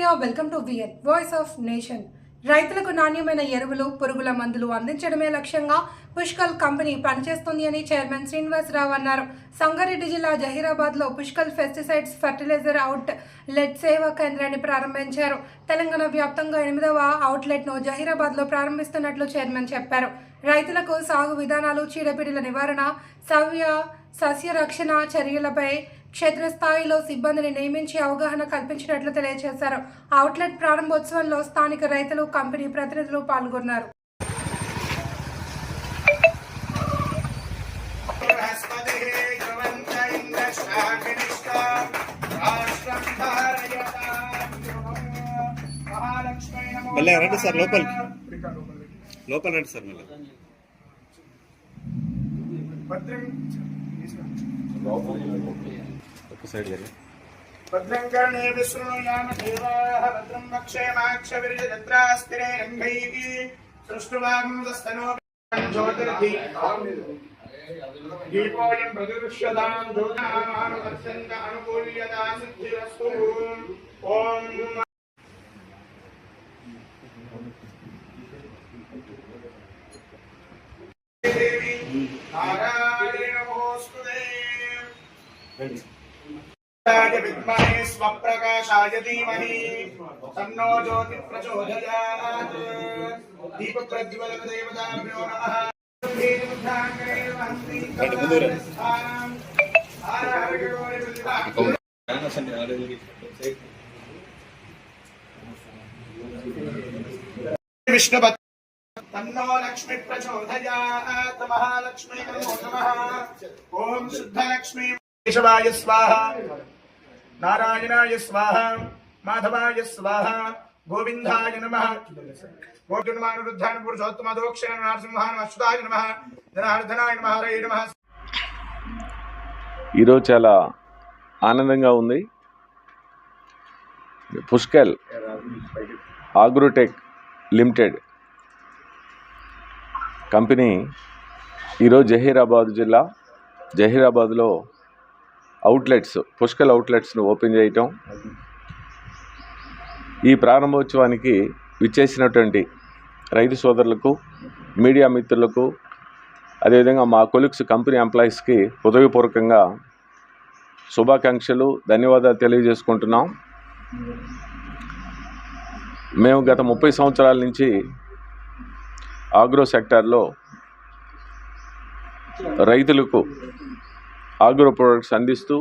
Welcome to V N voice of nation రైతులకు నాణ్యమైన ఎరువులు పురుగుల మందులు అందించడమే లక్ష్యంగా పుష్కల్ కంపెనీ పనిచేస్తుంది అని చైర్మన్ శ్రీనివాసరావు అన్నారు. సంగారెడ్డి జిల్లా జహీరాబాద్లో Pushkal pesticides fertilizer outlet సేవా కేంద్రాన్ని ప్రారంభించారు. తెలంగాణ వ్యాప్తంగా ఎనిమిదవ అవుట్లెట్ను జహీరాబాద్లో ప్రారంభిస్తున్నట్లు చైర్మన్ చెప్పారు. రైతులకు సాగు విధానాలు చీడపీడల నివారణ సవ్య సస్య రక్షణ చర్యలపై క్షేత్రస్థాయిలో సిబ్బందిని నియమించి అవగాహన కల్పించినట్లు తెలియజేశారు. అవుట్లెట్ ప్రారంభోత్సవంలో స్థానిక రైతులు కంపెనీ ప్రతినిధులు పాల్గొన్నారు. మళ్ళీ రండి సార్ లోపలికి. లోపల రండి సార్ మళ్ళీ. భద్రం భద్రం కర్ణే విశృణుయామ దేవాः భద్రం వక్షేమాక్షవిర్యజత్రాస్తిరే రంగైः సృష్టువాగుందస్తనో జ్యోతిర్ధి. దీపోయం ప్రతిదృశ్యతాం జ్యోతిర్మానువర్షంత అనుకూల్యతా సిద్ధిరస్తు. ఓం सूर्याय विद्महे तन्नो लक्ष्मी प्रचोदयात् महालक्ष्मी ओम शुद्ध लक्ष्मी स्वाहा। నారాయణాయ స్వాహ మాధవాయ స్వాహ గోవిందాయ నమ. గోర్జున్మానురుద్ధాన పురుషోత్తమ దోక్షణ నరసింహాన అచ్యుతాయ నమ. జనార్దనాయ నమ. హరే నమ. ఈరోజు చాలా ఆనందంగా ఉంది. పుష్కల్ ఆగ్రోటెక్ లిమిటెడ్ కంపెనీ ఈరోజు జహీరాబాద్ జిల్లా జహీరాబాద్లో అవుట్లెట్స్ పుష్కల్ అవుట్లెట్స్ను ఓపెన్ చేయటం. ఈ ప్రారంభోత్సవానికి విచ్చేసినటువంటి రైతు సోదరులకు మీడియా మిత్రులకు అదేవిధంగా మా కొలిక్స్ కంపెనీ ఎంప్లాయీస్కి హృదయపూర్వకంగా శుభాకాంక్షలు ధన్యవాదాలు తెలియజేసుకుంటున్నాం. మేము గత ముప్పై సంవత్సరాల నుంచి ఆగ్రో సెక్టార్లో రైతులకు ఆగ్రో ప్రొడక్ట్స్ అందిస్తూ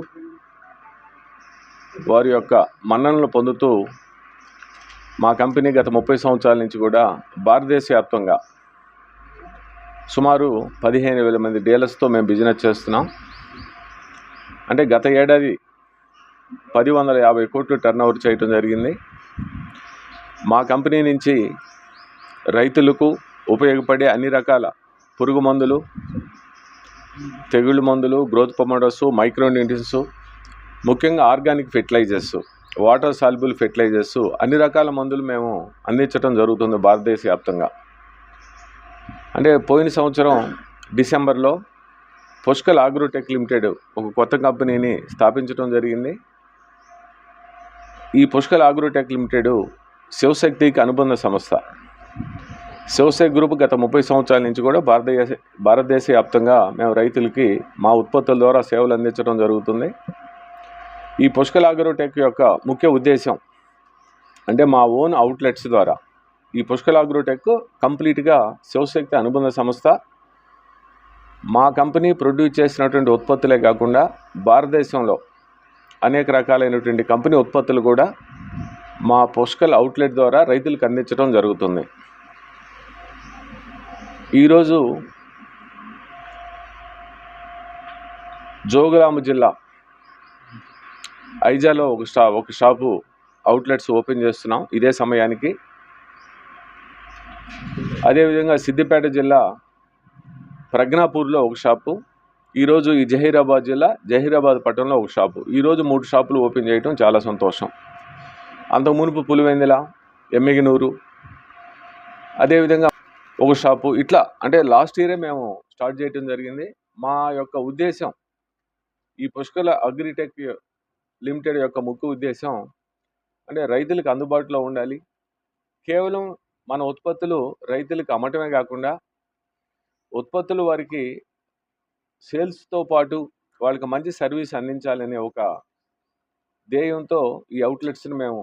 వారి యొక్క మన్ననలు పొందుతూ మా కంపెనీ గత ముప్పై సంవత్సరాల నుంచి కూడా భారతదేశ వ్యాప్తంగా సుమారు పదిహేను వేల మంది డీలర్స్తో మేము బిజినెస్ చేస్తున్నాం. అంటే గత ఏడాది పది వందల యాభై కోట్లు టర్న్ ఓవర్ చేయటం జరిగింది. మా కంపెనీ నుంచి రైతులకు ఉపయోగపడే అన్ని రకాల పురుగు మందులు తెగుళ్ళు మందులు గ్రోత్ ప్రమోటర్స్ మైక్రోన్యూట్రియన్స్ ముఖ్యంగా organic fertilizers water soluble fertilizers అన్ని రకాల మందులు మేము అందించడం జరుగుతుంది భారతదేశ వ్యాప్తంగా అంటే పోయిన సంవత్సరం డిసెంబర్లో పుష్కల్ ఆగ్రోటెక్ లిమిటెడ్ ఒక కొత్త కంపెనీని స్థాపించడం జరిగింది. ఈ పుష్కల్ ఆగ్రోటెక్ లిమిటెడ్ శివశక్తికి అనుబంధ సంస్థ. శివశక్తి గ్రూప్ గత ముప్పై సంవత్సరాల నుంచి కూడా భారతదేశ భారతదేశ వ్యాప్తంగా మేము రైతులకి మా ఉత్పత్తుల ద్వారా సేవలు అందించడం జరుగుతుంది. ఈ పుష్కల్ ఆగ్రోటెక్ యొక్క ముఖ్య ఉద్దేశం అంటే మా ఓన్ అవుట్లెట్స్ ద్వారా. ఈ పుష్కల్ అగ్రోటెక్ కంప్లీట్గా శివశక్తి అనుబంధ సంస్థ. మా కంపెనీ ప్రొడ్యూస్ చేసినటువంటి ఉత్పత్తులే కాకుండా భారతదేశంలో అనేక రకాలైనటువంటి కంపెనీ ఉత్పత్తులు కూడా మా పుష్కల్ అవుట్లెట్ ద్వారా రైతులకు అందించడం జరుగుతుంది. ఈరోజు జోగులాంబ జిల్లా ఐజాలో ఒక షా ఒక షాపు అవుట్లెట్స్ ఓపెన్ చేస్తున్నాం. ఇదే సమయానికి. అదేవిధంగా సిద్దిపేట జిల్లా ప్రజ్ఞాపూర్లో ఒక షాపు. ఈరోజు ఈ జహీరాబాద్ జిల్లా జహీరాబాద్ పట్టణంలో ఒక షాపు. ఈరోజు మూడు షాపులు ఓపెన్ చేయడం చాలా సంతోషం. అంతకు మునుపు పులివెందుల ఎమ్మిగినూరు. అదేవిధంగా ఒక షాపు ఇట్లా. అంటే లాస్ట్ ఇయరే మేము స్టార్ట్ చేయటం జరిగింది. మా యొక్క ఉద్దేశం ఈ పుష్కల అగ్రిటెక్ లిమిటెడ్ యొక్క ముఖ్య ఉద్దేశం అంటే రైతులకు అందుబాటులో ఉండాలి. కేవలం మన ఉత్పత్తులు రైతులకు అమ్మటమే కాకుండా ఉత్పత్తులు వారికి సేల్స్తో పాటు వాళ్ళకి మంచి సర్వీస్ అందించాలనే ఒక ధ్యేయంతో ఈ అవుట్లెట్స్ని మేము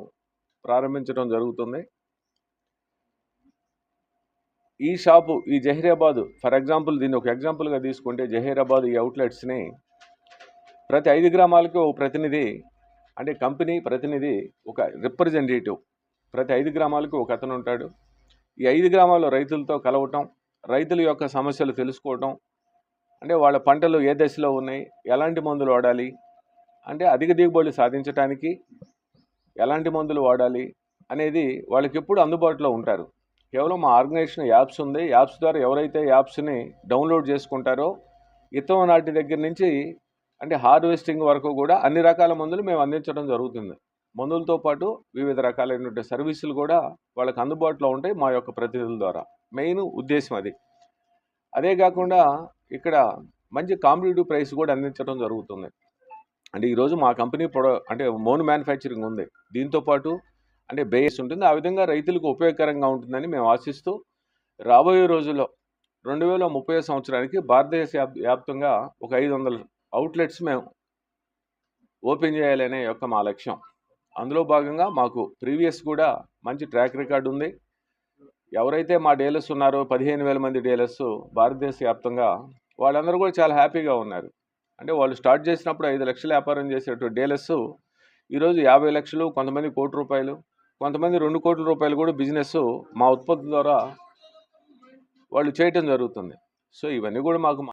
ప్రారంభించడం జరుగుతుంది. ఈ షాపు ఈ జహీరాబాద్ ఫర్ ఎగ్జాంపుల్ దీన్ని ఒక ఎగ్జాంపుల్గా తీసుకుంటే జహీరాబాద్ ఈ అవుట్లెట్స్ని ప్రతి ఐదు గ్రామాలకి ఒక ప్రతినిధి అంటే కంపెనీ ప్రతినిధి ఒక రిప్రజెంటేటివ్. ప్రతి ఐదు గ్రామాలకు ఒక అతను ఉంటాడు. ఈ ఐదు గ్రామాల్లో రైతులతో కలవటం రైతుల యొక్క సమస్యలు తెలుసుకోవటం అంటే వాళ్ళ పంటలు ఏ దశలో ఉన్నాయి ఎలాంటి మందులు వాడాలి అంటే అధిక దిగుబడులు సాధించడానికి ఎలాంటి మందులు వాడాలి అనేది వాళ్ళకి ఎప్పుడు అందుబాటులో ఉంటారు. కేవలం మా ఆర్గనైజేషన్ యాప్స్ ఉంది. యాప్స్ ద్వారా ఎవరైతే యాప్స్ని డౌన్లోడ్ చేసుకుంటారో ఇతం నాటి దగ్గర నుంచి అంటే హార్వెస్టింగ్ వరకు కూడా అన్ని రకాల మందులు మేము అందించడం జరుగుతుంది. మందులతో పాటు వివిధ రకాలైనటువంటి సర్వీసులు కూడా వాళ్ళకి అందుబాటులో ఉంటాయి మా యొక్క ప్రతినిధుల ద్వారా. మెయిన్ ఉద్దేశం అది. అదే కాకుండా ఇక్కడ మంచి కాంపిటేటివ్ ప్రైస్ కూడా అందించడం జరుగుతుంది. అంటే ఈరోజు మా కంపెనీ ప్రొడ అంటే మోన్ మ్యానుఫ్యాక్చరింగ్ ఉంది. దీంతో పాటు అంటే బేస్ ఉంటుంది. ఆ విధంగా రైతులకు ఉపయోగకరంగా ఉంటుందని మేము ఆశిస్తూ రాబోయే రోజుల్లో రెండు వేల ముప్పై సంవత్సరానికి భారతదేశ వ్యాప్- వ్యాప్తంగా ఒక ఐదు వందల అవుట్లెట్స్ మేము ఓపెన్ చేయాలనే యొక్క మా లక్ష్యం. అందులో భాగంగా మాకు ప్రీవియస్ కూడా మంచి ట్రాక్ రికార్డు ఉంది. ఎవరైతే మా డీలర్స్ ఉన్నారో పదిహేను వేల మంది డీలర్స్ భారతదేశ వ్యాప్తంగా వాళ్ళందరూ కూడా చాలా హ్యాపీగా ఉన్నారు. అంటే వాళ్ళు స్టార్ట్ చేసినప్పుడు ఐదు లక్షల వ్యాపారం చేసేటువంటి డీలర్స్ ఈరోజు యాభై లక్షలు కొంతమంది కోటి రూపాయలు కొంతమంది రెండు కోట్ల రూపాయలు కూడా బిజినెస్ మా ఉత్పత్తి ద్వారా వాళ్ళు చేయటం జరుగుతుంది. సో ఇవన్నీ కూడా మాకు